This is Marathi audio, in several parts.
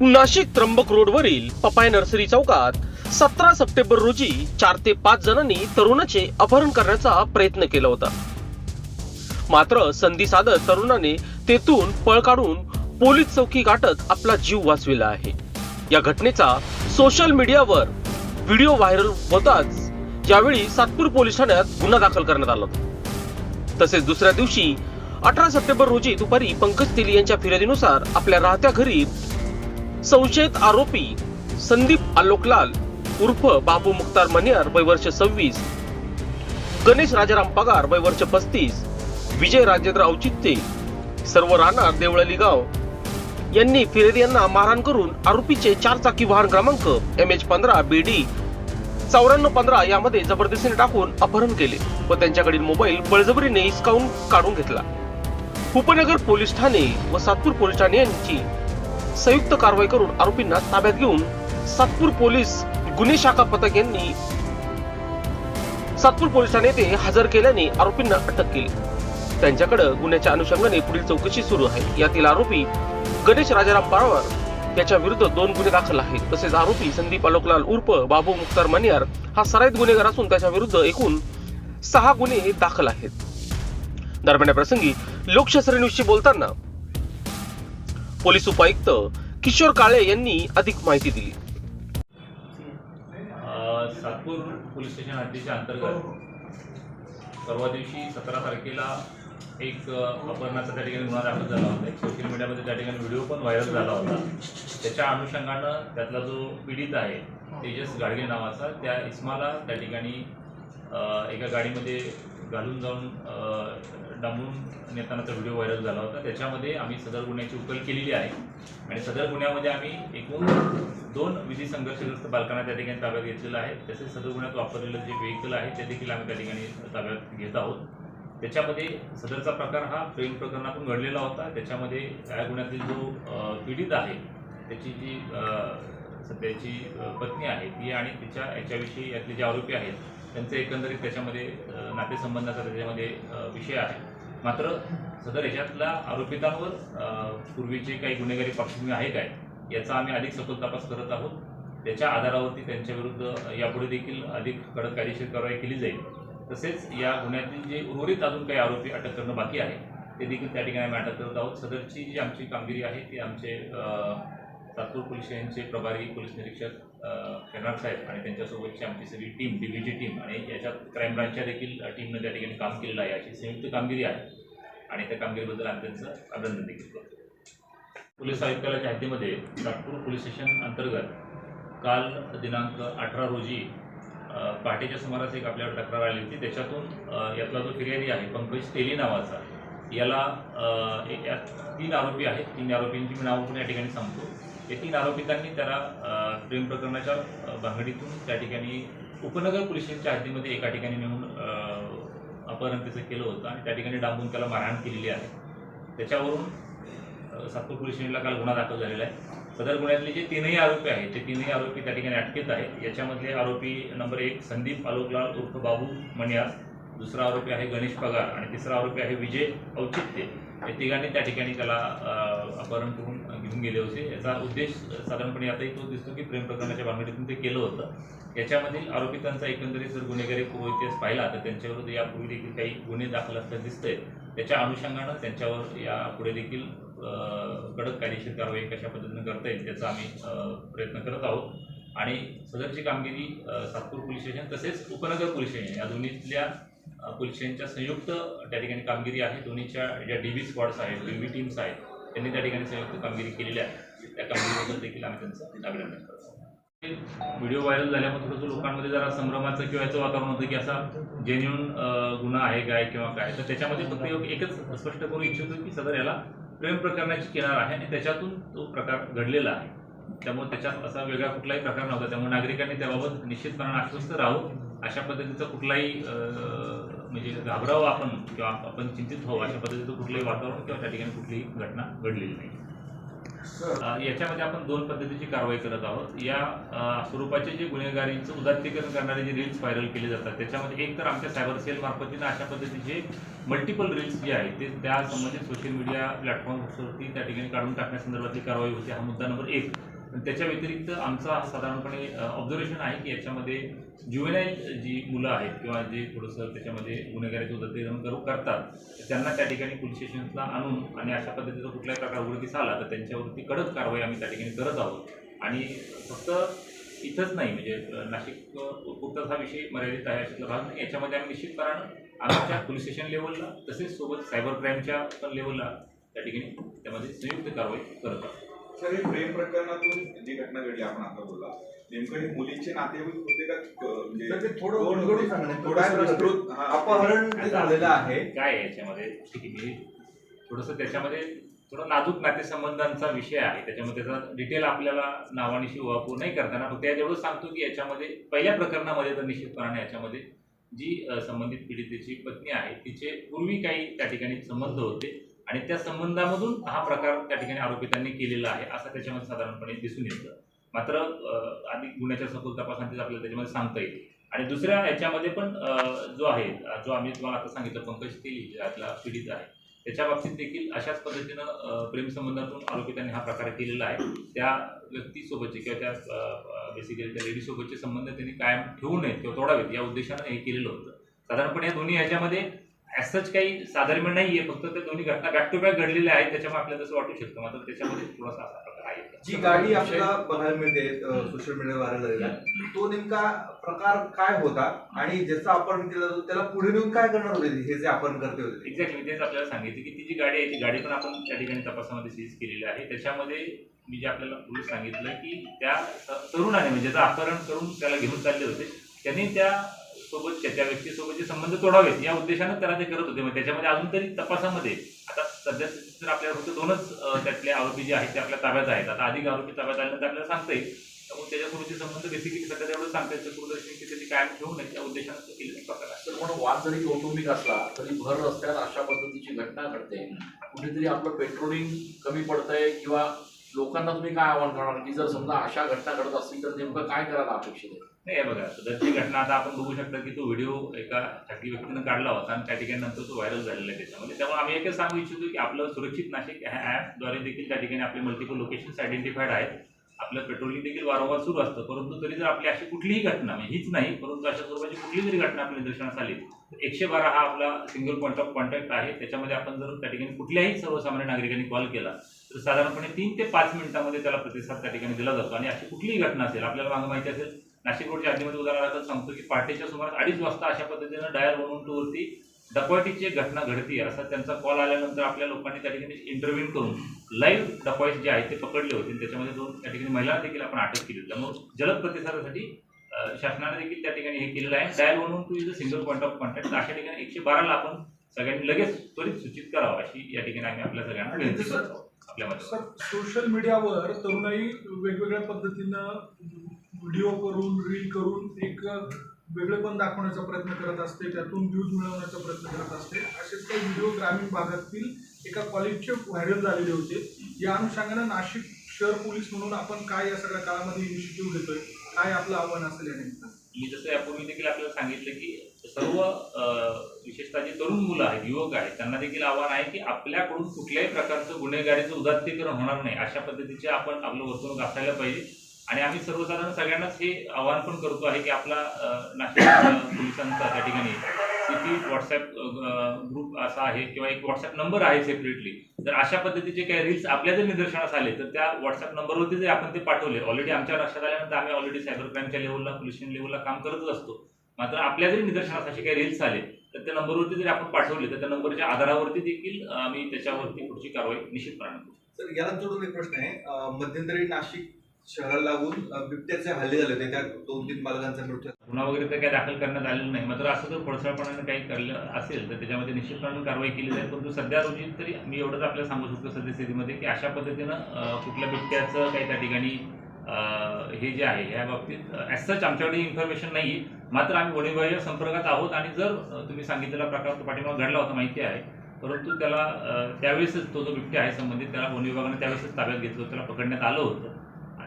नाशिक त्र्यंबक रोडवरील पपाय नर्सरी चौकात सतरा सप्टेंबर रोजी चार ते पाच जणांनी तरुणाचे अपहरण करण्याचा प्रयत्न केला होता. मात्र संधी साधत तरुणाने तेथून पळ काढून पोलीस चौकी गाठत आपला जीव वाचविला आहे. या घटनेचा सोशल मीडियावर व्हिडिओ व्हायरल होताच यावेळी सातपूर पोलीस ठाण्यात गुन्हा दाखल करण्यात आला होता. तसेच दुसऱ्या दिवशी अठरा सप्टेंबर रोजी दुपारी पंकज तेली यांच्या फिर्यादीनुसार आपल्या राहत्या घरी संशयित आरोपी संदीप आलोकलाल उर्फ बाबू मुख्तार मनियार वय वर्ष सव्वीस. गणेश राजाराम पगार वय वर्ष पस्तीस. विजय राजेंद्र औचित्ये सर्व राहणार देवळाली गाव. यांनी फिरेद यांना मारहाण करून आरोपीचे चार चाकी वाहन क्रमांक एम एच पंधरा बी डी चौऱ्याण्णव पंधरा यामध्ये जबरदस्तीने टाकून अपहरण केले व त्यांच्याकडील मोबाईल बळजबरीने हिसकावून काढून घेतला. उपनगर पोलीस ठाणे व सातपूर पोलीस ठाणे यांची संयुक्त कारवाई करून आरोपींना ताब्यात घेऊन सातपूर पोलीस गुन्हे शाखा पथक यांनी सातपूर पोलीस ठाणे येथे हजर केल्याने आरोपींना अटक केली. त्यांच्याकडे गुन्ह्याच्या अनुषंगाने पुढील चौकशी सुरू आहे. यातील आरोपी गणेश राजाराम पारवार याच्या विरुद्ध दोन गुन्हे दाखल आहेत. तसेच आरोपी संदीप अलोकलाल उर्फ बाबू मुख्तार मनियार हा सराईत गुन्हेगार असून त्याच्या विरुद्ध एकूण सहा गुन्हे दाखल आहेत. दरम्यान प्रसंगी लोकशास्त्र न्यूजशी बोलताना पोलीस उपायुक्त किशोर काळे यांनी अधिक माहिती दिली. सातपूर पोलीस स्टेशन हद्दीच्या अंतर्गत परवा दिवशी सतरा तारखेला एक अपहरणाचा त्या ठिकाणी गुन्हा दाखल झाला होता. एक सोशल मीडियामध्ये त्या ठिकाणी व्हिडिओ पण व्हायरल झाला होता. त्याच्या अनुषंगानं त्यातला जो पीडित आहे तेजस गाडगे नावाचा त्या इस्माला त्या ठिकाणी एका गाडीमध्ये घालून जाऊन डांबून नेतानाचा व्हिडिओ व्हायरल झाला होता. त्याच्यामध्ये आम्ही सदर गुन्ह्याची उकल केलेली आहे. आणि सदर गुन्ह्यामध्ये आम्ही एकूण दोन विधी संघर्षग्रस्त बालकांना त्या ठिकाणी ताब्यात घेतलेलं आहे. तसेच सदर गुन्ह्यात वापरलेलं जे व्हेकल आहे ते देखील आम्ही त्या ठिकाणी ताब्यात घेत आहोत. त्याच्यामध्ये सदरचा प्रकार हा प्रेम प्रकरणातून घडलेला होता. त्याच्यामध्ये या गुन्ह्यातील जो पीडित आहे त्याची जी सध्याची पत्नी आहे ती आणि तिच्या याच्याविषयी यातले जे आरोपी आहेत त्यांचे एकंदरीत त्याच्यामध्ये नातेसंबंधाचा त्याच्यामध्ये विषय आहे. मात्र सदर याच्यातल्या आरोपितांवर पूर्वीचे काही गुन्हेगारी पार्श्वभूमी आहे काय? याचा आम्ही अधिक सखोल तपास करत आहोत. त्याच्या आधारावरती त्यांच्या विरुद्ध यापुढे देखील अधिक कडक कायदेशीर कारवाई केली जाईल. तसेच या गुन्ह्यातील जे उर्वरित अजून काही आरोपी अटक करणं बाकी आहे ते देखील त्या ठिकाणी आम्ही अटक करत आहोत. सदरची जी आमची कामगिरी आहे ती आमचे अ, पोलीस यांचे प्रभारी पोलीस निरीक्षक अ, शेनार साहेब आणि त्यांच्यासोबतची आमची सगळी टीम डीबीची टीम आणि याच्यात क्राईम ब्रांचच्या देखील टीमनं त्या ठिकाणी काम केलेलं आहे. अशी संयुक्त कामगिरी आहे आणि त्या कामगिरीबद्दल आम्ही त्यांचं अभिनंदन देखील करतो. पोलीस आयुक्तालयाच्या हद्दीमध्ये नागपूर पोलीस स्टेशन अंतर्गत काल दिनांक अठरा रोजी पहाटेच्या सुमारास एक आपल्यावर तक्रार आली होती. त्याच्यातून यातला जो फिर्यादी आहे पंकज तेली नावाचा याला एक- यात तीन आरोपी आहेत. तीन आरोपींची मी नावं पण या ठिकाणी सांगतो. येथील आरोपितांनी त्याला प्रेम प्रकरणाच्या भांगडीतून त्या ठिकाणी उपनगर पोलीस स्टेशनच्या हद्दीमध्ये एका ठिकाणी नेऊन अपहरण त्याचं केलं होतं आणि त्या ठिकाणी डांबून त्याला मारहाण केलेली आहे. त्याच्यावरून सातपूर पोलीस स्टेशनला काल गुन्हा दाखल झालेला आहे. सदर गुन्ह्यातले जे तीनही आरोपी आहेत ते तीनही आरोपी त्या ठिकाणी अटकेत आहेत. याच्यामधले आरोपी नंबर एक संदीप आलोकलाल उर्फ बाबू मनियार दुसरा आरोपी आहे गणेश पगार आणि तिसरा आरोपी आहे विजय औचित्य. या तिघांनी त्या ठिकाणी त्याला अपहरण करून घेऊन गेले होते. याचा उद्देश साधारणपणे आताही तो दिसतो की प्रेम प्रकरणाच्या भानगडीतून ते केलं होतं. याच्यामधील आरोपितांचा एकंदरीत जर गुन्हेगारी पूर्व इतिहास पाहिला तर त्यांच्यावर यापूर्वी देखील काही गुन्हे दाखल असल्याचं दिसतंय. त्याच्या अनुषंगानं त्यांच्यावर यापुढे देखील कडक कायदेशीर कारवाई कशा पद्धतीनं करता येईल त्याचा आम्ही प्रयत्न करत आहोत. आणि सदरची कामगिरी सातपूर पोलीस स्टेशन तसेच उपनगर पोलीस स्टेशन या दोन्हीतल्या पोलीस स्टेशनच्या संयुक्त त्या ठिकाणी कामगिरी आहे. दोन्हीच्या ज्या डी बी स्क्वॉड्स आहेत डी बी टीम्स आहेत त्यांनी त्या ठिकाणी संयुक्त कामगिरी केलेली आहे. त्या कामगिरीबद्दल देखील आम्ही त्यांचं अभिनंदन करतो. व्हिडिओ व्हायरल झाल्यामुळे थोडंसं लोकांमध्ये जरा संभ्रमाचं किंवा याचं वातावरण होतं की असा जेन्युन गुन्हा आहे काय किंवा काय? तर त्याच्यामध्ये फक्त एकच स्पष्ट करू इच्छितो की सदर याला प्रेम प्रकरणाची किनार आहे आणि त्याच्यातून तो प्रकार घडलेला आहे. त्यामुळे त्याच्यात असा वेगळा कुठलाही प्रकार नव्हता. त्यामुळे नागरिकांनी त्याबाबत निश्चितपणे आश्वस्त राहू अशा पद्धतीचा कुठलाही म्हणजे घाबरावं आपण किंवा आपण चिंतित व्हावं अशा पद्धतीचं कुठलंही वातावरण किंवा त्या ठिकाणी कुठलीही घटना घडलेली नाही. याच्यामध्ये आपण दोन पद्धतीची कारवाई करत आहोत. या स्वरूपाचे जे गुन्हेगारीचं उदात्तीकरण करणारे जे रील्स व्हायरल केले जातात त्याच्यामध्ये एक तर आमच्या सायबर सेल मार्फतीनं अशा पद्धतीचे मल्टिपल रील्स जे आहेत ते त्या संबंधित सोशल मीडिया प्लॅटफॉर्मवरती त्या ठिकाणी काढून टाकण्यासंदर्भातली कारवाई होती. हा मुद्दा नंबर एक. त्याच्या व्यतिरिक्त आमचा साधारणपणे ऑब्झर्वेशन आहे की याच्यामध्ये ज्युएनाईल जी मुलं आहेत किंवा जे थोडंसं त्याच्यामध्ये गुन्हेगारीचं उदात्तीकरण करू करतात त्यांना त्या ठिकाणी पोलीस स्टेशनला आणून आणि अशा पद्धतीचा कुठलाही प्रकार उघडकीस आला तर त्यांच्यावरती कडक कारवाई आम्ही त्या ठिकाणी करत आहोत. आणि फक्त इथंच नाही म्हणजे नाशिक पुरताच हा विषय मर्यादित आहे अशातला भाग नाही. याच्यामध्ये आम्ही निश्चितपणानं आमच्या पोलीस स्टेशन लेवलला तसेच सोबत सायबर क्राईमच्या पण लेवलला त्या ठिकाणी त्यामध्ये संयुक्त कारवाई करत आहोत. सर हे प्रेम प्रकरणातून जी घटना घडली आपण आता बोलला. नेमकं हे मुलीचे नातेवाईक होते का क- म्हणजे तर ते थोडं उलगडून? सांगा? विस्तृत हा, अपहरण जे झालेलं आहे काय आहे. याच्यामध्ये ठीक आहे मी थोडंसं त्याच्यामध्ये थोडं नाजूक नातेसंबंधांचा विषय आहे. त्याच्यामध्ये त्याचा डिटेल आपल्याला नावानिशी वापरू नाही करताना फक्त यात एवढं सांगतो की याच्यामध्ये पहिल्या प्रकरणामध्ये तर निश्चितपणाने याच्यामध्ये जी अ, संबंधित पीडितेची पत्नी आहे तिचे पूर्वी काही त्या ठिकाणी संबंध होते. आणि त्या संबंधामधून हा प्रकार त्या ठिकाणी आरोपितांनी केलेला आहे असं त्याच्यामध्ये साधारणपणे दिसून येतं. मात्र अ, अधिक गुन्ह्याच्या सखोल तपासांतीच आपल्याला त्याच्यामध्ये सांगता येईल. आणि दुसऱ्या याच्यामध्ये पण जो आहे जो आम्ही तुम्हाला आता सांगितलं पंकज तेली ज्यातला पीडित आहे त्याच्या बाबतीत देखील अशाच पद्धतीनं प्रेमसंबंधातून आरोपितांनी हा प्रकार केलेला आहे. त्या व्यक्तीसोबतचे किंवा त्या बेसिकली त्या लेडीसोबतचे संबंध त्यांनी कायम ठेवू नयेत किंवा तोडावेत या उद्देशानं हे केलेलं होतं. साधारणपणे या दोन्ही ह्याच्यामध्ये ॲसच काही साधारण नाही आहे फक्त ते दोन्ही घटना बॅक टू बॅक घडलेल्या आहेत त्याच्यामुळे आपल्याला तसं वाटू शकतं. मात्र त्याच्यामध्ये थोडासा असा प्रकार आहे. जी गाडी आपल्याला बघायला मिळते सोशल मीडिया व्हायरल झालेला तो नेमका प्रकार काय होता? आणि ज्याचा अपहरण केला त्याला पुढे नेऊन काय करणार होते हे जे अपहरण करते होते एक्झॅक्टली तेच आपल्याला सांगितलं की ती जी गाडी आहे ती गाडी पण आपण त्या ठिकाणी तपासामध्ये सीज केलेली आहे. त्याच्यामध्ये मी जे आपल्याला पोलीस सांगितलं की त्या तरुणाने म्हणजे ज्याचं अपहरण करून त्याला घेऊन चालले होते त्यांनी त्या सोबतच्या त्या व्यक्तीसोबतचे संबंध तोडावेत या उद्देशानं त्याला ते करत होते. मग त्याच्यामध्ये अजून तरी तपासामध्ये आता सध्या तर आपल्याला फक्त दोनच त्यातले आरोपी जे आहेत ते आपल्या ताब्यात आहेत. आता अधिक आरोपी ताब्यात आल्यानंतर आपल्याला सांगता येईल. त्यामुळे त्याच्यासोबतचे संबंध बेसिकली सध्या तेवढं सांगता येतं दूरदर्शन की कायम ठेवू नये त्या उद्देशानं केलेले प्रकार तर म्हणून वाद जरी कौटुंबिक असला तरी भर रस्त्यात अशा पद्धतीची घटना घडते. कुठेतरी आपलं पेट्रोलिंग कमी पडतंय किंवा लोकांना तुम्ही काय आव्हान करणार? की जर समजा अशा घटना घडत असतील तर नेमकं काय करायला अपेक्षित आहे? नाही हे बघा सदरची घटना आता आपण बघू शकता की तो व्हिडिओ एका खाजगी व्यक्तीनं काढला होता आणि त्या ठिकाणी नंतर तो व्हायरल झालेला आहे त्याच्यामध्ये. त्यामुळे आम्ही एकच सांगू इच्छितो की आपलं सुरक्षित नाशिक ह्या ॲपद्वारे देखील त्या ठिकाणी आपले मल्टिपल लोकेशन्स आयडेंटिफाईड आहेत. आपलं पेट्रोलिंग देखील वारंवार सुरू असतं. परंतु तरी जर आपली अशी कुठलीही घटना म्हणजे हीच नाही परंतु अशा स्वरूपाची कुठली जरी घटना आपल्या निदर्शनास आली तर एकशे बारा हा आपला सिंगल पॉईंट ऑफ कॉन्टॅक्ट आहे. त्याच्यामध्ये आपण जर त्या ठिकाणी कुठल्याही सर्वसामान्य नागरिकांनी कॉल केला तर साधारणपणे तीन ते पाच मिनिटामध्ये त्याला प्रतिसाद त्या ठिकाणी दिला जातो. आणि अशी कुठलीही घटना असेल आपल्याला मागं माहिती असेल नाशिक रोडच्या हद्दीमध्ये उदाहरणार्थ सांगतो की पहाटेच्या सुमारास अडीच वाजता अशा पद्धतीनं डायल वन टू वरती एक घटना घडती. असा त्यांचा कॉल आल्यानंतर आपल्या लोकांनी त्या ठिकाणी इंटरव्ह्यू करून लाईव्ह डकॉईट जे आहेत ते पकडले होते. त्याच्यामध्ये दोन त्या ठिकाणी महिला देखील आपण अटक केली होती. त्यामुळे जलद प्रतिसादासाठी शासनाने देखील त्या ठिकाणी हे केलेलं आहे. Dial one two is a single point of contact अशा ठिकाणी एकशे बाराला आपण सगळ्यांनी लगेच त्वरित सूचित करावं अशी या ठिकाणी आम्ही आपल्या सगळ्यांना विनंती करतो. सर सोशल मीडियावर तरुणाई वेगवेगळ्या पद्धतीनं व्हिडिओ करून रील करून एक वेगळेपण दाखवण्याचा प्रयत्न करत असते त्यातून व्ह्यूज मिळवण्याचा प्रयत्न करत असते. असेच काही व्हिडिओ ग्रामीण भागातील एका कॉलेजचे व्हायरल झालेले होते. या अनुषंगानं नाशिक शहर पोलीस म्हणून आपण काय या सगळ्या काळामध्ये इनिशिएटिव्ह घेतोय काय आपलं आव्हान असेल या मी जसं यापूर्वी देखील आपल्याला सांगितलं की सर्व विशेषतः जे तरुण मुलं आहेत युवक आहेत त्यांना देखील आव्हान आहे की आपल्याकडून कुठल्याही प्रकारचं गुन्हेगारीचं उदात्तीकरण होणार नाही. अशा पद्धतीचे आपण आपलं वर्तणूक असायला पाहिजे. आणि आम्ही सर्वसाधारण सगळ्यांनाच हे आवाहन पण करतो आहे की आपला नाशिक पोलिसांचा त्या ठिकाणी किती व्हॉट्सॲप ग्रुप असा आहे किंवा एक व्हॉट्सॲप नंबर आहे सेपरेटली जर अशा पद्धतीचे काही रील्स आपल्या जर निदर्शनास आले तर त्या व्हॉट्सॲप नंबरवरती जर आपण ते पाठवले ऑलरेडी आमच्या लक्षात आल्यानंतर आम्ही ऑलरेडी सायबर क्राईमच्या लेवलला पोलीस लेवलला काम करतच असतो. मात्र आपल्या जरी निदर्शनास असे काही रील्स आले तर त्या नंबरवरती जरी आपण पाठवले तर त्या नंबरच्या आधारावरती देखील आम्ही त्याच्यावरती पुढची कारवाई निश्चित करणार तर याला जोडून एक प्रश्न आहे. मध्यंतरी नाशिक शहर लागून बिबट्याचे हल्ले झाले होते. त्या दोन तीन बालकांचा मृत्यू गुन्हा वगैरे तर काही दाखल करण्यात आलेलं नाही. मात्र असं जर खोडसळपणाने काही करलं असेल तर त्याच्यामध्ये निश्चितपणे कारवाई केली जाईल. परंतु सध्या रोजी तरी मी एवढंच आपल्याला सांगू शकतो सद्यस्थितीमध्ये की अशा पद्धतीनं कुठल्या बिबट्याचं काही त्या ठिकाणी हे जे आहे या बाबतीत ॲज सच आमच्याकडे इन्फॉर्मेशन नाही मात्र आम्ही वडीलबाह्य संपर्कात आहोत आणि जर तुम्ही सांगितलेला प्रकार तो पाठीमागे घडला होता माहिती आहे. परंतु त्याला त्यावेळेसच तो जो बिबट्या आहे संबंधित त्याला वन विभागाने त्यावेळेसच ताब्यात घेतलं होतं, त्याला पकडण्यात आलं होतं.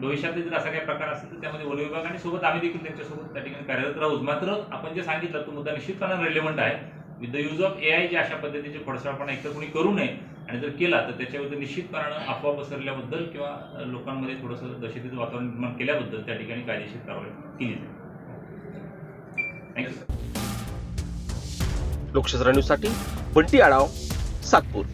भविष्यात जर असा काही प्रकार असेल तर त्यामध्ये वन विभाग आणि सोबत आम्ही देखील त्यांच्यासोबत त्या ठिकाणी कार्यरत राहूच मात्र आपण जे सांगितलं तो मुद्दा निश्चितपणे रिलेव्हंट आहे. With the use of A I जे अशा पद्धतीचे फडसाळपणा एकतर कोणी करू नये आणि जर केला तर त्याच्याबद्दल निश्चितपणानं अफवा पसरल्याबद्दल किंवा लोकांमध्ये थोडंसं दहशतीचं वातावरण निर्माण केल्याबद्दल त्या ठिकाणी कायदेशीर कारवाई केली जाईल. थँक्यू लोकशास्त्र न्यूजसाठी बंटी आढाव सातपूर.